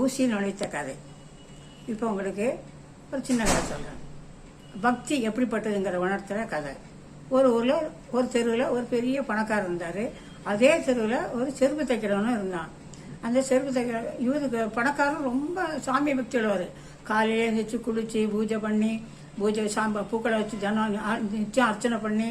ஊசி நுழைத்த கதை. இப்போ உங்களுக்கு ஒரு சின்ன கதை சொல்கிறேன் பக்தி எப்படிப்பட்டதுங்கிற உணர்த்துற கதை. ஒரு ஊரில் ஒரு தெருவில் ஒரு பெரிய பணக்காரர் இருந்தார். அதே தெருவில் ஒரு செருப்பு தைக்கிறவனும் இருந்தான். அந்த செருப்பு தைக்கிற இவருக்கு பணக்காரன் ரொம்ப சாமி பக்தி உள்ளவர். காலையில் எழுந்திரிச்சு குளித்து பூஜை பண்ணி பூஜை சாம்ப பூக்களை வச்சு தினம் நிச்சயம் அர்ச்சனை பண்ணி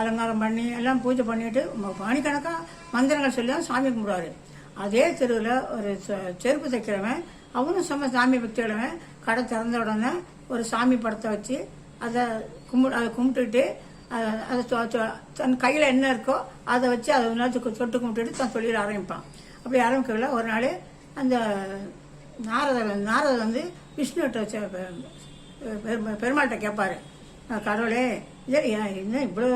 அலங்காரம் பண்ணி எல்லாம் பூஜை பண்ணிட்டு மணிக்கணக்காக மந்திரங்கள் சொல்லி தான் சாமி கும்பிடுவாரு. அதே தெருவில் ஒரு செ- செருப்பு தைக்கிறவன் அவனும் செம்ம சாமி பக்தியோடவன் கடை திறந்த உடனே ஒரு சாமி படத்தை வச்சு அதை கும்பி அதை கும்பிட்டுட்டு அதை தன் கையில் என்ன இருக்கோ அதை வச்சு அதை நேரத்துக்கு தொட்டு கும்பிட்டுட்டு தான் சொல்லிட ஆரம்பிப்பான். அப்படி ஆரம்பிக்கல ஒரு நாள் அந்த நாரதர் நாரத நாரதர் வந்து விஷ்ணுகிட்ட வச்ச பெருமா- பெருமாள்கிட்ட கேட்பாரு கடவுளே சரி ஏன் என்ன இவ்வளோ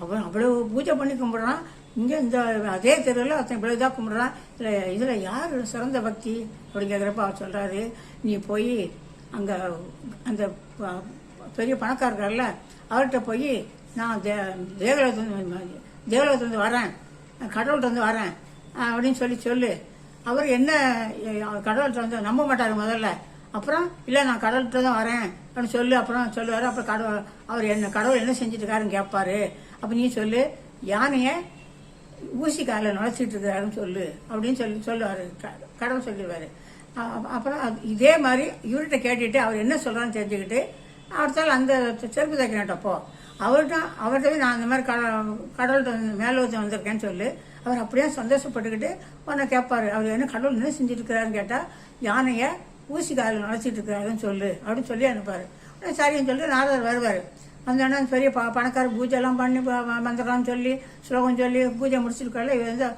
அவ்வளோ அவ்வளோ பூஜை பண்ணி கும்பிட்றான் இங்கே இந்த அதே தெருவில் ஒருத்தன் இவ்வளோ இதாக கும்பிட்றான். இதில் இதில் யார் சிறந்த பக்தி அப்படின்னு கேட்குறப்ப அவர் சொல்கிறாரு நீ போய் அங்கே அந்த ப- பெரிய பணக்காரர்ல அவர்கிட்ட போய் நான் தே தேவலோகத்துலேருந்து தேவலோகத்துலேருந்து வரேன். கடவுள்கிட்ட வந்து வரேன். அப்படின்னு சொல்லி சொல்லு. அவர் என்ன கடவுள்கிட்ட வந்து நம்ப மாட்டார் முதல்ல. அப்புறம் இல்லை நான் கடவுள்கிட்ட தான் வரேன். அப்படின்னு சொல்லு. அப்புறம் சொல்லுவார். அப்புறம் கடவுள் அவர் என்ன கடவுள் என்ன செஞ்சுட்டு இருக்காருன்னு கேட்பாரு அப்போ நீ சொல்லு யானையை ஊசி காலில் நுழைச்சிட்டு இருக்காருன்னு சொல்லு அப்படின்னு சொல்லி சொல்லுவார். கடவுள் சொல்லிடுவார். அப்புறம் இதே மாதிரி இவர்கிட்ட கேட்டுட்டு அவர் என்ன சொல்கிறான்னு தெரிஞ்சுக்கிட்டு அடுத்தால் அந்த செருப்பு தைக்கிறேன்ட்டப்போ அவர்கிட்ட அவர்கிட்ட நான் இந்த மாதிரி கட கடவுள்கிட்ட வந்து மேலோத்தம் வந்திருக்கேன்னு சொல்லு. அவர் அப்படியே சந்தோஷப்பட்டுக்கிட்டு உன்னை கேட்பார் அவர் என்ன கடவுள் என்ன செஞ்சுருக்கிறாருன்னு கேட்டால் யானையை ஊசி காலில் நுழைச்சிட்டு இருக்கிறாருன்னு சொல்லு அப்படின்னு சொல்லி அனுப்பாரு சரின்னு சொல்லிட்டு நாரதர் வருவார். வந்தோடனே பெரிய ப பணக்கார பூஜைலாம் பண்ணி ப- மந்திரம் சொல்லி ஸ்லோகம் சொல்லி பூஜை முடிச்சிருக்காள் இவர் வந்து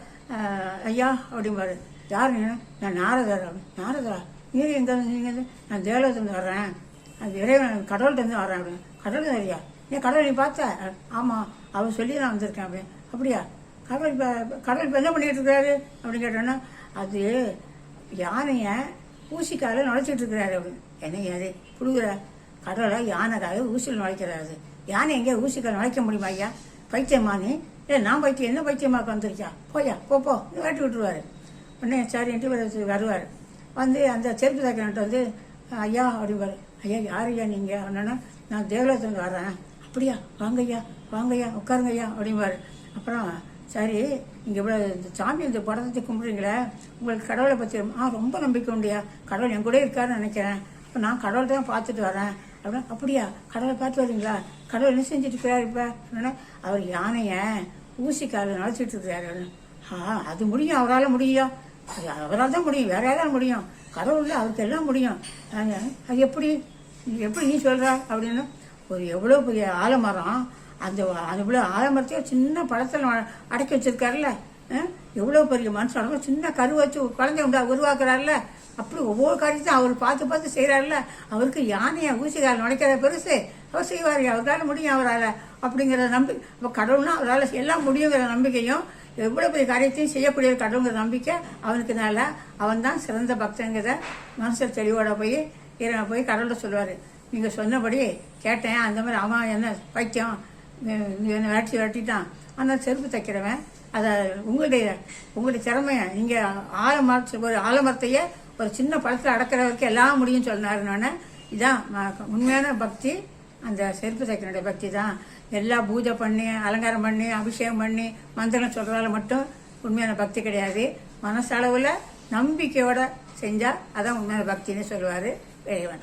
ஐயா அப்படிம்பாரு. யார் நீ? நான் நாரதர். நாரதரா? நீ எங்கே நீங்கள் நான் தேவலத்துலேருந்து வர்றேன். அது இறைவன் கடவுள்கிட்டருந்து வரேன் அப்படின்னு. கடவுள் சரியா ஏன் கடவுள் நீ பார்த்த? ஆமாம் அவர் சொல்லி நான் வந்திருக்கேன் அப்படின்னு. அப்படியா? கடவுள் இப்போ கடவுள் இப்போ என்ன பண்ணிகிட்டு இருக்காரு? அப்படின்னு கேட்டோன்னா அது யானையை ஊசிக்கால நுழைச்சிட்டு இருக்கிறாரு அப்படின்னு. என்ன அது புடுங்குற? கடவுளை யானைக்காக ஊசியில் நுழைக்கிறாரு. யானை எங்கே ஊசிக்கால் நுழைக்க முடியுமா ஐயா? பைத்தியமா நீ? ஏ நான் பைத்தியம் என்ன பைத்தியமாக்க வந்திருக்கியா? போயா போ போ வேட்டி விட்டுருவாரு. உடனே சரின்ட்டு இவர் வருவார். வந்து அந்த செருப்பு தைக்கிறன்ட்டு வந்து ஐயா அப்படிவார் ஐயா யார் ஐயா நீங்கள் அப்படின்னா நான் தேவலோகத்துலேருந்து வரேன் அப்படியா? வாங்க ஐயா வாங்க ஐயா உட்காருங்க ஐயா அப்படிம்பார். அப்புறம் சரி இங்கே இவ்வளோ இந்த சாமி இந்த படத்தை கும்பிடுறீங்களே உங்களுக்கு கடவுளை பற்றி ஆ ரொம்ப நம்பிக்கை உண்டியா? கடவுள் என் கூட இருக்காருன்னு நினைக்கிறேன். அப்போ நான் கடவுள் தான் பார்த்துட்டு வரேன். அப்படின்னா அப்படியா? கடவுளை பார்த்து வரீங்களா கடவுள் என்ன செஞ்சுட்டு இருக்கிறார் இப்போ? அப்படின்னா அவர் யானையை ஊசிக்கால நுழைச்சிட்டு இருக்கிறாரு ஆ அது முடியும் அவரால் முடியும். அது அவரால் தான் முடியும் வேற யாரால முடியும்? கடவுள் அவருக்கு எல்லாம் முடியும். அது எப்படி? எப்படி நீ சொல்ற? அப்படின்னு. ஒரு எவ்வளோ பெரிய ஆலமரம் அந்த அது இவ்வளோ ஆலமரத்தையும் சின்ன பழத்தில் அடக்கி வச்சிருக்காருல்ல எவ்வளோ பெரிய மனுஷன்? சின்ன கரு வச்சு குழந்தை உண்டா உருவாக்குறாருல்ல அப்படி ஒவ்வொரு காரியத்தையும் அவர் பார்த்து பார்த்து செய்கிறாருல்ல அவருக்கு யானையை ஊசிகால் நுழைக்கிற பெருசு. அவர் செய்வார் அவரால் முடியும் அவரால். அப்படிங்கிற நம்பி இப்போ கடவுள்னா அவரால் எல்லாம் முடியுங்கிற நம்பிக்கையும் எவ்வளோ பெரிய காரியத்தையும் செய்யக்கூடிய கடவுங்கிற நம்பிக்கை அவனுக்குனால அவன்தான் அவன் தான் சிறந்த பக்தங்கிறத மனசில் தெளிவோட போய் போய் கடவுள்கிட்ட சொல்லுவார். நீங்கள் சொன்னபடி கேட்டேன். அந்த மாதிரி அவன் என்ன பைத்தியம் என்னை விரட்டி விரட்டிட்டான். ஆனால் செருப்பு தைக்கிறவன் அதை உங்களுடைய உங்களுடைய திறமையை நீங்கள் ஆலமரத்து ஒரு ஆலமரத்தையே ஒரு சின்ன பழத்தில் அடக்கிற வரைக்கும் எல்லாம் முடியும் சொன்னார் இதான் இதுதான் உண்மையான பக்தி. அந்த செருப்பு தைக்கிறனுடைய பக்தி தான். எல்லா பூஜை பண்ணி அலங்காரம் பண்ணி அபிஷேகம் பண்ணி மந்திரம் சொல்கிறதால மட்டும் உண்மையான பக்தி கிடையாது. மனசளவில் நம்பிக்கையோட செஞ்சால் அதான் உண்மையான பக்தின்னு சொல்லுவார் இறைவன்.